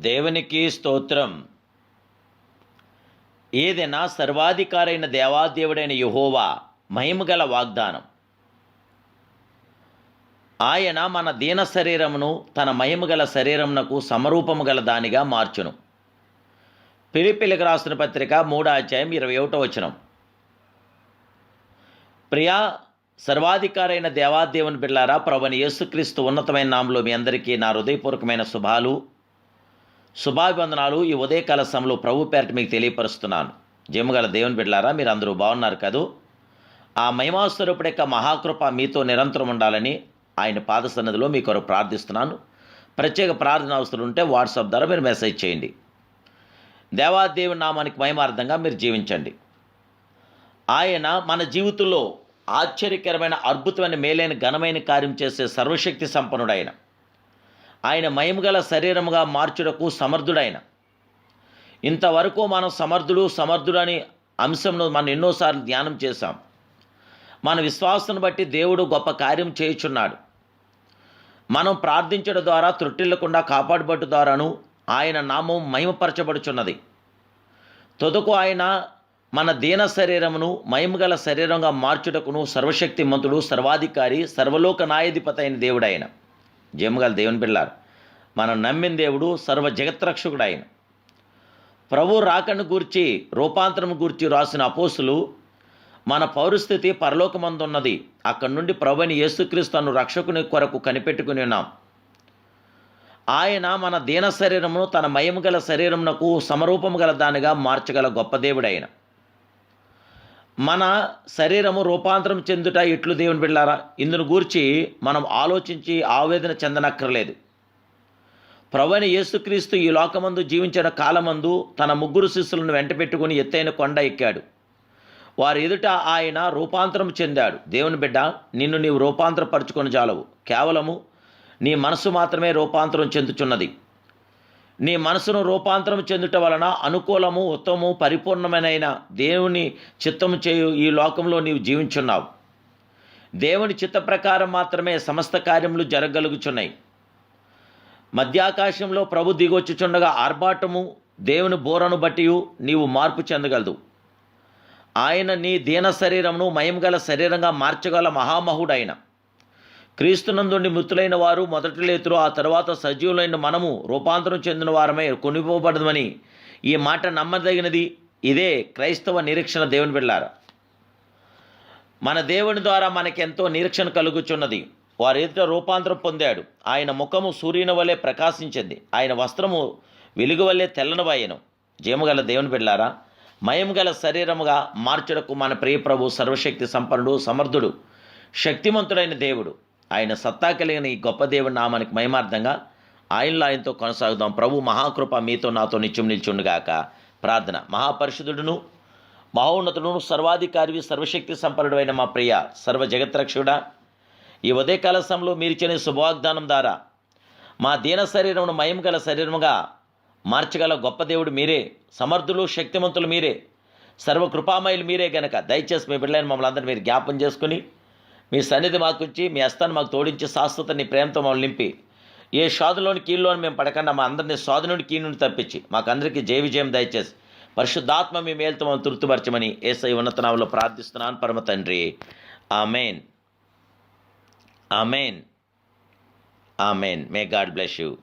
దేవునికి స్తోత్రం. ఏదైనా సర్వాధికారైన దేవాదేవుడైన యహోవా మహిమగల వాగ్దానం. ఆయన మన దీన శరీరమును తన మహిమగల శరీరమునకు సమరూపము గల దానిగా మార్చును. పిలిపిలికి రాసిన పత్రిక మూడో అధ్యాయం ఇరవై ఒకటో వచనం. ప్రియా సర్వాధికారైన దేవాదేవుని బిళ్ళారా ప్రభుని యేసుక్రీస్తు ఉన్నతమైన నామలో మీ అందరికీ నా హృదయపూర్వకమైన శుభాలు. శుభాభివందనాలు. ఈ ఉదయకాల సమయంలో ప్రభు పేరట మీకు తెలియపరుస్తున్నాను. జయముగల దేవుని బిడ్డలారా మీరు అందరూ బాగున్నారు కదూ? ఆ మహిమాస్వరూపుడు యొక్క మహాకృప మీతో నిరంతరం ఉండాలని ఆయన పాద సన్నిధిలో మీ కొరకు ప్రార్థిస్తున్నాను. ప్రత్యేక ప్రార్థన అవసరం ఉంటే వాట్సాప్ ద్వారా మీరు మెసేజ్ చేయండి. దేవాదేవుని నామానికి మహిమార్థంగా మీరు జీవించండి. ఆయన మన జీవితంలో ఆశ్చర్యకరమైన అద్భుతమైన మేలైన ఘనమైన కార్యం చేసే సర్వశక్తి సంపన్నుడైన ఆయన మహిమగల శరీరముగా మార్చుటకు సమర్థుడైన. ఇంతవరకు మనం సమర్థుడు సమర్థుడని అంశంను మనం ఎన్నోసార్లు ధ్యానం చేశాం. మన విశ్వాసను బట్టి దేవుడు గొప్ప కార్యం చేయుచున్నాడు. మనం ప్రార్థించడం ద్వారా త్రుట్టిల్లకుండా కాపాడబట్టు ద్వారాను ఆయన నామం మహిమపరచబడుచున్నది. తొదకు ఆయన మన దీన శరీరమును మహిమగల శరీరంగా మార్చుటకును సర్వశక్తిమంతుడు సర్వాధికారి సర్వలోక నాయధిపతి అయిన దేవుడు ఆయన జయముగల దేవుని బిళ్ళారు మనం నమ్మిన దేవుడు సర్వ జగత్రక్షకుడు ఆయన ప్రభు రాకను గూర్చి రూపాంతరం గూర్చి రాసిన అపోసులు మన పౌరస్థితి పరలోకమందు ఉన్నది అక్కడి నుండి ప్రభుని యేసుక్రీస్తును రక్షకుని కొరకు కనిపెట్టుకుని ఉన్నాం. ఆయన మన దీన శరీరమును తన మయము గల శరీరమునకు సమరూపము గల దానిగా మార్చగల గొప్ప దేవుడైన. మన శరీరము రూపాంతరం చెందుట ఎట్లు దేవుని బిళ్ళారా ఇందును గూర్చి మనం ఆలోచించి ఆవేదన చెందనక్కర్లేదు. ప్రవణ యేసుక్రీస్తు ఈ లోకమందు జీవించిన కాలమందు తన ముగ్గురు శిష్యులను వెంట పెట్టుకుని ఎత్తైన కొండ ఎక్కాడు. వారి ఎదుట ఆయన రూపాంతరం చెందాడు. దేవుని బిడ్డ నిన్ను నీవు రూపాంతరపరుచుకొని జాలవు. కేవలము నీ మనసు మాత్రమే రూపాంతరం చెందుచున్నది. నీ మనసును రూపాంతరం చెందుట వలన అనుకూలము ఉత్తమము పరిపూర్ణమైన దేవుని చిత్తము చేయు ఈ లోకంలో నీవు జీవించున్నావు. దేవుని చిత్త ప్రకారం మాత్రమే సమస్త కార్యములు జరగలుగుచున్నాయి మధ్యాకాశంలో ప్రభు దిగొచ్చుచుండగా ఆర్భాటము దేవుని బోరను బట్టి నీవు మార్పు చెందగలదు. ఆయన నీ దీన శరీరమును మయంగల శరీరంగా మార్చగల మహామహుడైన క్రీస్తునందుండి మృతులైన వారు మొదటి లేతురు ఆ తర్వాత సజీవులైన మనము రూపాంతరం చెందిన వారమే కొనిపోబడమని ఈ మాట నమ్మదగినది. ఇదే క్రైస్తవ నిరీక్షణ దేవుని బిళ్ళారు మన దేవుని ద్వారా మనకెంతో నిరీక్షణ కలుగుచున్నది. వారి ఎదుట రూపాంతరం పొందాడు. ఆయన ముఖము సూర్యుని వలె ప్రకాశించింది. ఆయన వస్త్రము వెలుగు వలె తెల్లనవాయను జయముగల దేవుని పిల్లారా మయం గల శరీరముగా మార్చుటకు మన ప్రియప్రభు సర్వశక్తి సంపన్నుడు సమర్థుడు శక్తిమంతుడైన దేవుడు. ఆయన సత్తా కలిగిన ఈ గొప్ప దేవుడి నామానికి మహిమార్థంగా ఆయనలో ఆయనతో కొనసాగుదాం. ప్రభు మహాకృప మీతో నాతో నిత్యం నిల్చుండుగాక. ప్రార్థన. మహాపరిషుదుడును మహోన్నతుడును సర్వాధికారి సర్వశక్తి సంపన్నుడైన మా ప్రియ సర్వ జగత్రక్షుడా ఈ ఉదయకాల సమయంలో మీరు ఇచ్చిన శుభవాగ్దానం ద్వారా మా దీన శరీరమును మయం గల శరీరముగా మార్చగల గొప్ప దేవుడు మీరే. సమర్థులు శక్తిమంతులు మీరే. సర్వకృపామయులు మీరే గనక. దయచేసి మీ బిడ్డలైన మమ్మల్ని అందరూ మీరు జ్ఞాపం చేసుకుని మీ సన్నిధి మాకు మీ హస్తాన్ని మాకు తోడించి శాశ్వత నీ ప్రేమతో మమ్మల్ని నింపి. ఏ షాదులోని కీళ్ళలోని మేము పడకుండా మా అందరినీ సాధు నుండి కీ నుండి తప్పించి మాకందరికీ జయ విజయం దయచేసి పరిశుద్ధాత్మ మీ మేలుతో మమ్మల్ని తృప్తిపరచమని ఏసై ఉన్నతనామంలో ప్రార్థిస్తున్నాను. పరమ తండ్రి. Amen. Amen. Amen. May God bless you